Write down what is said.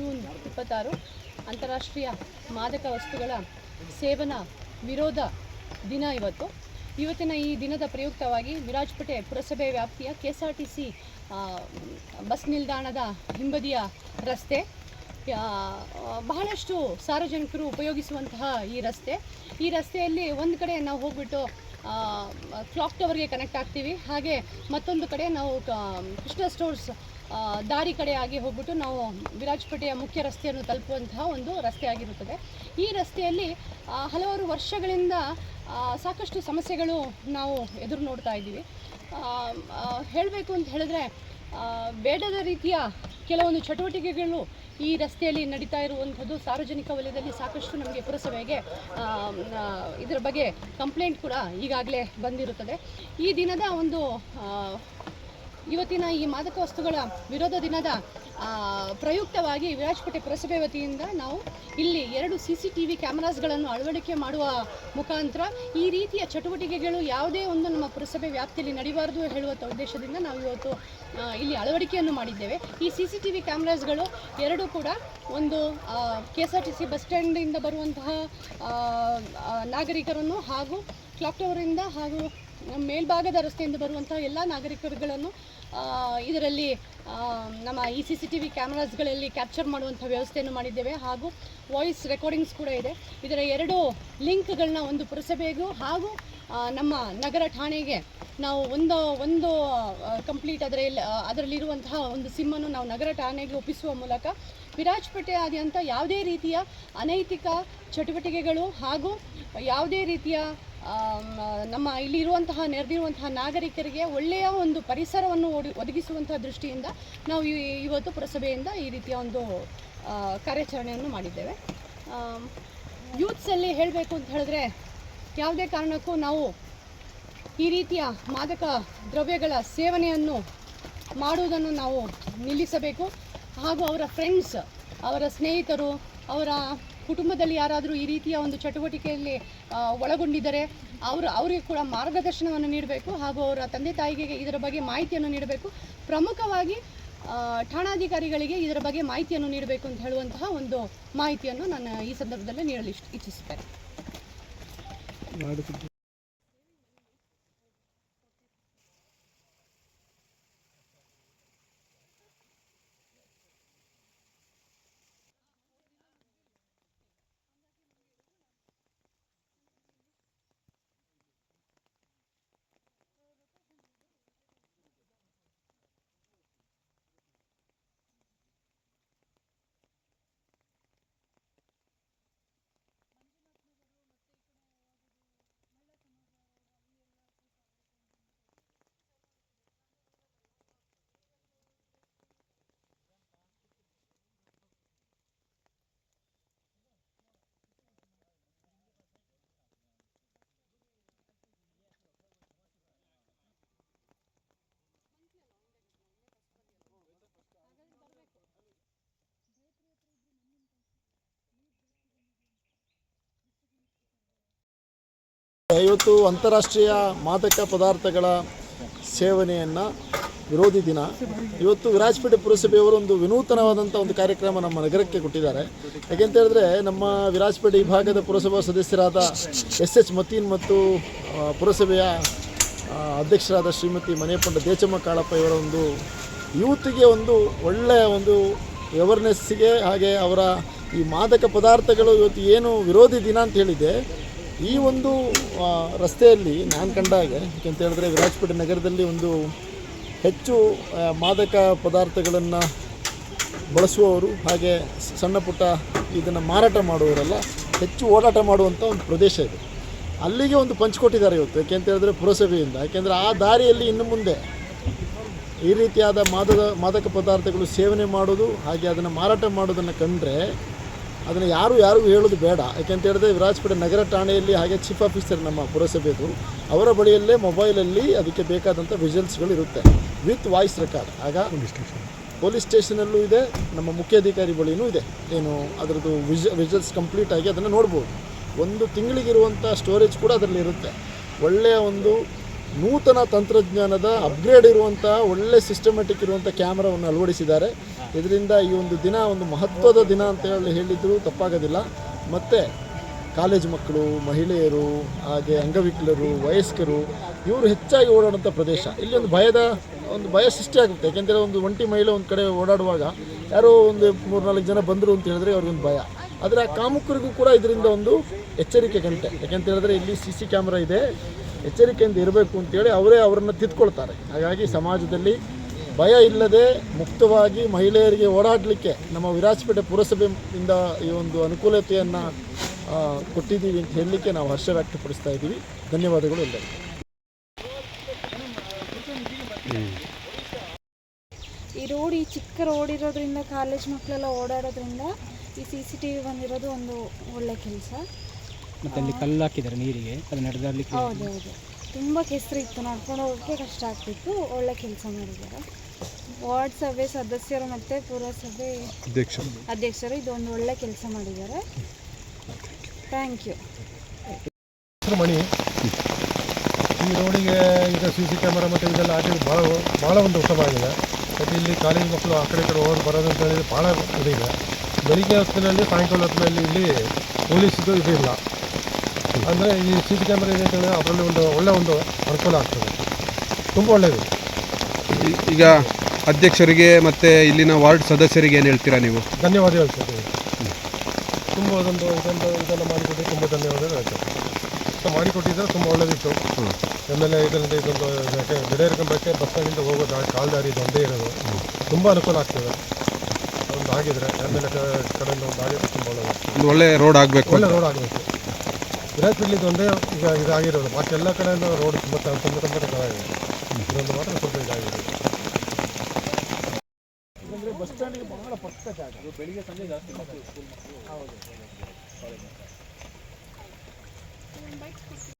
June ಇಪ್ಪತ್ತಾರು ಅಂತಾರಾಷ್ಟ್ರೀಯ ಮಾದಕ ವಸ್ತುಗಳ ಸೇವನ ವಿರೋಧ ದಿನ ಇವತ್ತು. ಇವತ್ತಿನ ಈ ದಿನದ ಪ್ರಯುಕ್ತವಾಗಿ ವಿರಾಜಪೇಟೆ ಪುರಸಭೆ ವ್ಯಾಪ್ತಿಯ K S R T C bus ನಿಲ್ದಾಣದ ಹಿಂಬದಿಯ ರಸ್ತೆ. ಬಹಳಷ್ಟು ಸಾರ್ವಜನಿಕರು ಉಪಯೋಗಿಸುವಂತಹ ಈ ರಸ್ತೆ. ಈ ರಸ್ತೆಯಲ್ಲಿ ಒಂದು ಕಡೆ ನಾವು ಹೋಗ್ಬಿಟ್ಟು ಕ್ಲಾಕ್ ಟವರ್ಗೆ ಕನೆಕ್ಟ್ ಆಗ್ತೀವಿ. ಹಾಗೆ ಮತ್ತೊಂದು ಕಡೆ ನಾವು ಕೃಷ್ಣ ಸ್ಟೋರ್ಸ್ ದಾರಿ ಕಡೆ ಆಗಿ ಹೋಗ್ಬಿಟ್ಟು ನಾವು ವಿರಾಜಪೇಟೆಯ ಮುಖ್ಯ ರಸ್ತೆಯನ್ನು ತಲುಪುವಂತಹ ಒಂದು ರಸ್ತೆ ಆಗಿರುತ್ತದೆ. ಈ ರಸ್ತೆಯಲ್ಲಿ ಹಲವಾರು ವರ್ಷಗಳಿಂದ ಸಾಕಷ್ಟು ಸಮಸ್ಯೆಗಳು ನಾವು ಎದುರು ನೋಡ್ತಾ ಇದ್ದೀವಿ. ಹೇಳಬೇಕು ಅಂತ ಹೇಳಿದ್ರೆ ಬೇಡದ ರೀತಿಯ ಕೆಲವೊಂದು ಚಟುವಟಿಕೆಗಳು ಈ ರಸ್ತೆಯಲ್ಲಿ ನಡೀತಾ ಇರುವಂಥದ್ದು ಸಾರ್ವಜನಿಕ ವಲಯದಲ್ಲಿ ಸಾಕಷ್ಟು ನಮಗೆ ಪುರಸಭೆಗೆ ಇದರ ಬಗ್ಗೆ ಕಂಪ್ಲೇಂಟ್ ಕೂಡ ಈಗಾಗಲೇ ಬಂದಿರುತ್ತದೆ. ಈ ದಿನದ ಒಂದು ಇವತ್ತಿನ ಈ ಮಾದಕ ವಸ್ತುಗಳ ವಿರೋಧ ದಿನದ ಪ್ರಯುಕ್ತವಾಗಿ ವಿರಾಜಪೇಟೆ ಪುರಸಭೆ ವತಿಯಿಂದ ನಾವು ಇಲ್ಲಿ ಎರಡು ಸಿ ಸಿ ಟಿ ವಿ ಕ್ಯಾಮರಾಸ್ಗಳನ್ನು ಅಳವಡಿಕೆ ಮಾಡುವ ಮುಖಾಂತರ ಈ ರೀತಿಯ ಚಟುವಟಿಕೆಗಳು ಯಾವುದೇ ಒಂದು ನಮ್ಮ ಪುರಸಭೆ ವ್ಯಾಪ್ತಿಯಲ್ಲಿ ನಡೀಬಾರದು ಹೇಳುವ ಉದ್ದೇಶದಿಂದ ನಾವು ಇವತ್ತು ಇಲ್ಲಿ ಅಳವಡಿಕೆಯನ್ನು ಮಾಡಿದ್ದೇವೆ. ಈ ಸಿ ಸಿ ಟಿ ವಿ ಕ್ಯಾಮ್ರಾಸ್ಗಳು ಎರಡೂ ಕೂಡ ಒಂದು K S R T C bus ಸ್ಟ್ಯಾಂಡಿಂದ ಬರುವಂತಹ ನಾಗರಿಕರನ್ನು ಹಾಗೂ ಕ್ಲಾಕ್ ಟವರಿಂದ ಹಾಗೂ ಮೇಲ್ಭಾಗದ ರಸ್ತೆಯಿಂದ ಬರುವಂತಹ ಎಲ್ಲ ನಾಗರಿಕರುಗಳನ್ನು ಇದರಲ್ಲಿ ನಮ್ಮ ಈ ಸಿ ಸಿ ಟಿ ವಿ ಕ್ಯಾಮ್ರಾಸ್ಗಳಲ್ಲಿ ಕ್ಯಾಪ್ಚರ್ ಮಾಡುವಂಥ ವ್ಯವಸ್ಥೆಯನ್ನು ಮಾಡಿದ್ದೇವೆ ಹಾಗೂ ವಾಯ್ಸ್ ರೆಕಾರ್ಡಿಂಗ್ಸ್ ಕೂಡ ಇದೆ. ಇದರ ಎರಡು ಲಿಂಕ್ಗಳನ್ನ ಒಂದು ಪುರಸಭೆಗೂ ಹಾಗೂ ನಮ್ಮ ನಗರ ಠಾಣೆಗೆ ನಾವು ಒಂದು ಒಂದು ಕಂಪ್ಲೀಟ್ ಅದರಲ್ಲಿ ಅದರಲ್ಲಿರುವಂತಹ ಒಂದು ಸಿಮ್ಮನ್ನು ನಾವು ನಗರ ಠಾಣೆಗೆ ಒಪ್ಪಿಸುವ ಮೂಲಕ ವಿರಾಜಪೇಟೆಯಾದ್ಯಂತ ಯಾವುದೇ ರೀತಿಯ ಅನೈತಿಕ ಚಟುವಟಿಕೆಗಳು ಹಾಗೂ ಯಾವುದೇ ರೀತಿಯ ನಮ್ಮ ಇಲ್ಲಿರುವಂತಹ, ನೆರೆದಿರುವಂತಹ ನಾಗರಿಕರಿಗೆ ಒಳ್ಳೆಯ ಒಂದು ಪರಿಸರವನ್ನು ಒದಗಿಸುವಂತಹ ದೃಷ್ಟಿಯಿಂದ ನಾವು ಇವತ್ತು ಪುರಸಭೆಯಿಂದ ಈ ರೀತಿಯ ಒಂದು ಕಾರ್ಯಾಚರಣೆಯನ್ನು ಮಾಡಿದ್ದೇವೆ. ಯೂತ್ಸಲ್ಲಿ ಹೇಳಬೇಕು ಅಂತ ಹೇಳಿದ್ರೆ ಯಾವುದೇ ಕಾರಣಕ್ಕೂ ನಾವು ಈ ರೀತಿಯ ಮಾದಕ ದ್ರವ್ಯಗಳ ಸೇವನೆಯನ್ನು ಮಾಡುವುದನ್ನು ನಾವು ನಿಲ್ಲಿಸಬೇಕು. ಹಾಗೂ ಅವರ ಫ್ರೆಂಡ್ಸ್ ಅವರ ಸ್ನೇಹಿತರು, ಅವರ ಕುಟುಂಬದಲ್ಲಿ ಯಾರಾದರೂ ಈ ರೀತಿಯ ಒಂದು ಚಟುವಟಿಕೆಯಲ್ಲಿ ಒಳಗೊಂಡಿದ್ದರೆ ಅವರು, ಅವರಿಗೆ ಕೂಡ ಮಾರ್ಗದರ್ಶನವನ್ನು ನೀಡಬೇಕು ಹಾಗೂ ಅವರ ತಂದೆ ತಾಯಿಗೆ ಇದರ ಬಗ್ಗೆ ಮಾಹಿತಿಯನ್ನು ನೀಡಬೇಕು. ಪ್ರಮುಖವಾಗಿ ಠಾಣಾಧಿಕಾರಿಗಳಿಗೆ ಇದರ ಬಗ್ಗೆ ಮಾಹಿತಿಯನ್ನು ನೀಡಬೇಕು ಅಂತ ಹೇಳುವಂತಹ ಒಂದು ಮಾಹಿತಿಯನ್ನು ನಾನು ಈ ಸಂದರ್ಭದಲ್ಲಿ ನೀಡಲು ಇಚ್ಛಿಸುತ್ತೇನೆ. ಇವತ್ತು ಅಂತಾರಾಷ್ಟ್ರೀಯ ಮಾದಕ ಪದಾರ್ಥಗಳ ಸೇವನೆಯನ್ನು ವಿರೋಧಿ ದಿನ. ಇವತ್ತು ವಿರಾಜಪೇಟೆ ಪುರಸಭೆಯವರು ಒಂದು ವಿನೂತನವಾದಂಥ ಒಂದು ಕಾರ್ಯಕ್ರಮ ನಮ್ಮ ನಗರಕ್ಕೆ ಕೊಟ್ಟಿದ್ದಾರೆ. ಯಾಕೆಂತ ಹೇಳಿದ್ರೆ, ನಮ್ಮ ವಿರಾಜಪೇಟೆ ವಿಭಾಗದ ಪುರಸಭಾ ಸದಸ್ಯರಾದ ಎಸ್ ಎಚ್ ಮತೀನ್ ಮತ್ತು ಪುರಸಭೆಯ ಅಧ್ಯಕ್ಷರಾದ ಶ್ರೀಮತಿ ಮನೆಯಪಂಡ ದೇಚಮ್ಮ ಕಾಳಪ್ಪ ಇವರ ಒಂದು ಯೂತ್ಗೆ ಒಂದು ಒಳ್ಳೆಯ ಒಂದು ಅವೇರ್ನೆಸ್ಸಿಗೆ ಹಾಗೆ ಅವರ ಈ ಮಾದಕ ಪದಾರ್ಥಗಳು ಇವತ್ತು ಏನು ವಿರೋಧಿ ದಿನ ಅಂತ ಹೇಳಿದೆ ಈ ಒಂದು ರಸ್ತೆಯಲ್ಲಿ ನಾನು ಕಂಡಾಗ ಯಾಕೆಂತ ಹೇಳಿದ್ರೆ ವಿರಾಜಪೇಟೆ ನಗರದಲ್ಲಿ ಒಂದು ಹೆಚ್ಚು ಮಾದಕ ಪದಾರ್ಥಗಳನ್ನು ಬಳಸುವವರು ಹಾಗೆ ಸಣ್ಣ ಪುಟ್ಟ ಇದನ್ನು ಮಾರಾಟ ಮಾಡುವವರೆಲ್ಲ, ಹೆಚ್ಚು ಓಡಾಟ ಮಾಡುವಂಥ ಒಂದು ಪ್ರದೇಶ ಇದೆ. ಅಲ್ಲಿಗೆ ಒಂದು ಪಂಚ್ ಕೊಟ್ಟಿದ್ದಾರೆ ಇವತ್ತು ಯಾಕೆಂತ ಹೇಳಿದ್ರೆ ಪುರಸಭೆಯಿಂದ. ಯಾಕೆಂದರೆ ಆ ದಾರಿಯಲ್ಲಿ ಇನ್ನು ಮುಂದೆ ಈ ರೀತಿಯಾದ ಮಾದಕ ಮಾದಕ ಪದಾರ್ಥಗಳು ಸೇವನೆ ಮಾಡೋದು ಹಾಗೆ ಅದನ್ನು ಮಾರಾಟ ಮಾಡೋದನ್ನು ಕಂಡ್ರೆ ಅದನ್ನು ಯಾರು ಯಾರಿಗೂ ಹೇಳೋದು ಬೇಡ. ಯಾಕೆಂತ ಹೇಳಿದ್ರೆ ವಿರಾಜಪೇಟೆ ನಗರ ಠಾಣೆಯಲ್ಲಿ ಹಾಗೆ ಚೀಫ್ ಆಫೀಸರ್ ನಮ್ಮ ಪುರಸಭೆದು ಅವರ ಬಳಿಯಲ್ಲೇ ಮೊಬೈಲಲ್ಲಿ ಅದಕ್ಕೆ ಬೇಕಾದಂಥ ವಿಜುವಲ್ಸ್ಗಳು ಇರುತ್ತೆ. With voice record. ಆಗ ಪೊಲೀಸ್ ಸ್ಟೇಷನಲ್ಲೂ ಇದೆ ನಮ್ಮ ಮುಖ್ಯಾಧಿಕಾರಿ ಬಳಿಯೂ ಇದೆ. ಏನು ಅದರದ್ದು ವಿಜ ವಿಜುವಲ್ಸ್ ಕಂಪ್ಲೀಟ್ ಆಗಿ ಅದನ್ನು ನೋಡ್ಬೋದು. ಒಂದು ತಿಂಗಳಿಗಿರುವಂಥ ಸ್ಟೋರೇಜ್ ಕೂಡ ಅದರಲ್ಲಿ ಇರುತ್ತೆ. ಒಳ್ಳೆಯ ಒಂದು ನೂತನ ತಂತ್ರಜ್ಞಾನದ ಅಪ್ಗ್ರೇಡ್ ಇರುವಂಥ ಒಳ್ಳೆ ಸಿಸ್ಟಮೆಟಿಕ್ ಇರುವಂಥ ಕ್ಯಾಮ್ರಾವನ್ನು ಅಳವಡಿಸಿದ್ದಾರೆ. ಇದರಿಂದ ಈ ಒಂದು ದಿನ ಒಂದು ಮಹತ್ವದ ದಿನ ಅಂತ ಹೇಳಿ ಹೇಳಿದರೂ, ತಪ್ಪಾಗೋದಿಲ್ಲ. ಮತ್ತು ಕಾಲೇಜ್ ಮಕ್ಕಳು, ಮಹಿಳೆಯರು, ಹಾಗೆ ಅಂಗವಿಕಲರು, ವಯಸ್ಕರು, ಇವರು ಹೆಚ್ಚಾಗಿ ಓಡಾಡುವಂಥ ಪ್ರದೇಶ. ಇಲ್ಲಿ ಒಂದು ಭಯದ, ಒಂದು ಭಯ ಸೃಷ್ಟಿಯಾಗುತ್ತೆ ಯಾಕೆಂದರೆ ಒಂದು ಒಂಟಿ ಮಹಿಳೆ ಒಂದು ಕಡೆ ಓಡಾಡುವಾಗ ಯಾರೋ ಒಂದು ಮೂರು ನಾಲ್ಕು ಜನ ಬಂದರು ಅಂತ ಹೇಳಿದ್ರೆ ಅವ್ರಿಗೊಂದು ಭಯ. ಆದರೆ ಆ ಕಾಮುಕರಿಗೂ ಕೂಡ ಇದರಿಂದ ಒಂದು ಎಚ್ಚರಿಕೆ ಗಂಟೆ. ಯಾಕೆಂತ ಹೇಳಿದ್ರೆ ಇಲ್ಲಿ ಸಿ ಸಿ ಕ್ಯಾಮ್ರಾ ಇದೆ. ಎಚ್ಚರಿಕೆಯಿಂದ ಇರಬೇಕು ಅಂತೇಳಿ ಅವರೇ ಅವರನ್ನು ತಿದ್ಕೊಳ್ತಾರೆ. ಹಾಗಾಗಿ ಸಮಾಜದಲ್ಲಿ ಭಯ ಇಲ್ಲದೆ ಮುಕ್ತವಾಗಿ ಮಹಿಳೆಯರಿಗೆ ಓಡಾಡಲಿಕ್ಕೆ ನಮ್ಮ ವಿರಾಜಪೇಟೆ ಪುರಸಭೆಯಿಂದ ಈ ಒಂದು ಅನುಕೂಲತೆಯನ್ನು ಕೊಟ್ಟಿದ್ದೀವಿ ಅಂತ ಹೇಳಲಿಕ್ಕೆ ನಾವು ಹರ್ಷ ವ್ಯಕ್ತಪಡಿಸ್ತಾ ಇದ್ದೀವಿ. ಧನ್ಯವಾದಗಳು ಎಲ್ಲರಿಗೂ. ಈ ರೋಡ್ ಈ ಚಿಕ್ಕ ರೋಡ್ ಇರೋದ್ರಿಂದ ಕಾಲೇಜ್ ಮಕ್ಕಳೆಲ್ಲ ಓಡಾಡೋದ್ರಿಂದ ಈ ಸಿ ಸಿ ಟಿ ವಿ ಬಂದಿರೋದು ಒಂದು ಒಳ್ಳೆ ಕೆಲಸ. ಮತ್ತೆ ಅಲ್ಲಿ ಕಲ್ಲು ಹಾಕಿದ್ದಾರೆ ನೀರಿಗೆ ಅದು ನಡೆದಾಡ್ಲಿಕ್ಕೆ. ಹೌದು ಹೌದು. ತುಂಬ ಕೆಸರು ಇತ್ತು ನಡ್ಕೊಂಡು ಹೋಗೋಕ್ಕೆ ಕಷ್ಟ ಆಗ್ತಿತ್ತು ಒಳ್ಳೆ ಕೆಲಸ ಮಾಡಿದ್ದಾರೆ. ವಾರ್ಡ್ ಸಭೆ ಸದಸ್ಯರು ಮತ್ತು ಪುರಸಭೆ ಅಧ್ಯಕ್ಷರು. ಇದೊಂದು ಒಳ್ಳೆ ಕೆಲಸ ಮಾಡಿದ್ದಾರೆ. ಥ್ಯಾಂಕ್ ಯು ಮಣಿ ಈ ರೋಡಿಗೆ ಈಗ ಸಿ ಸಿ ಕ್ಯಾಮರಾ ಮತ್ತು ಇದೆಲ್ಲ ಹಾಕಿದ್ರೆ ಭಾಳ ಭಾಳ ಒಂದು ಉತ್ತಮ ಆಗಿದೆ ಮತ್ತು ಇಲ್ಲಿ ಕಾಲೇಜ್ ಮಕ್ಕಳು ಆ ಕಡೆ ಕಡೆ ಹೋಗಿ ಬರೋದು ಅಂತ ಹೇಳಿ ಭಾಳ ಇದೆ ಬೆಳಿಗ್ಗೆ ಹೊತ್ತಿನಲ್ಲಿ ಸಾಯಂಕಾಲ ಹೊತ್ತಿನಲ್ಲಿ ಇಲ್ಲಿ ಪೊಲೀಸ್ದು ಇದಿಲ್ಲ. ಇಲ್ಲ ಅಂದರೆ ಈ ಸಿ ಸಿ ಕ್ಯಾಮ್ರಾ ಇದೆ ಅಂತ ಹೇಳಿದ್ರೆ ಅದರಲ್ಲಿ ಒಂದು ಒಳ್ಳೆ ಒಂದು ಅನುಕೂಲ ಆಗ್ತದೆ. ತುಂಬ ಒಳ್ಳೆಯದು ಈಗ ಅಧ್ಯಕ್ಷರಿಗೆ ಮತ್ತು ಇಲ್ಲಿನ ವಾರ್ಡ್ ಸದಸ್ಯರಿಗೆ ಏನು ಹೇಳ್ತೀರಾ ನೀವು? ಧನ್ಯವಾದ ಹೇಳ್ತೇವೆ ತುಂಬ ಅದೊಂದು ಇದೊಂದು ಇದೆಲ್ಲ ಮಾಡಿಕೊಟ್ಟು ತುಂಬ ಧನ್ಯವಾದ ಹೇಳ್ತೇವೆ ಸೊ ಮಾಡಿಕೊಟ್ಟಿದ್ರೆ ತುಂಬ ಒಳ್ಳೆದಿತ್ತು. ಆಮೇಲೆ ಇದರಿಂದ ಇದೊಂದು ಯಾಕೆ ಗಡಿಯಾರಕಂಬಕ್ಕೆ ಬಸ್ ಸ್ಟ್ಯಾಂಡಿಂದ ಹೋಗೋ ದಾರಿ ಕಾಲು ದಾರಿ ಇದು ಒಂದೇ ಇರೋದು. ತುಂಬ ಅನುಕೂಲ ಆಗ್ತದೆ. ಒಂದು ಆಗಿದ್ರೆ ಆಮೇಲೆ ಎ ಕಡೆಯಿಂದ ಒಂದು ಆಗಿದ್ರೆ ತುಂಬ ಒಳ್ಳೆಯದು ಒಳ್ಳೆ ರೋಡ್ ಆಗಬೇಕು ಒಳ್ಳೆ ರೋಡ್ ಆಗಬೇಕು. ವಿರಾಜಪೇಟೆಲಿ ಒಂದೇ ಈಗ ಇದಾಗಿರೋದು. ಬಾಕಿ ಎಲ್ಲ ಕಡೆಯಿಂದ ರೋಡ್ ತುಂಬ ತುಂಬ ತುಂಬ ಚೆನ್ನಾಗಿದೆ ಇದೊಂದು ಮಾತ್ರ ಸ್ವಲ್ಪ ಇದಾಗಿದೆ ಅಂದರೆ ಬಸ್ ಸ್ಟ್ಯಾಂಡಿಗೆ ಬಹಳ ಪಕ್ಕ ಜಾಗ. ಬೆಳಿಗ್ಗೆ ಸಂಜೆ ಜಾಸ್ತಿ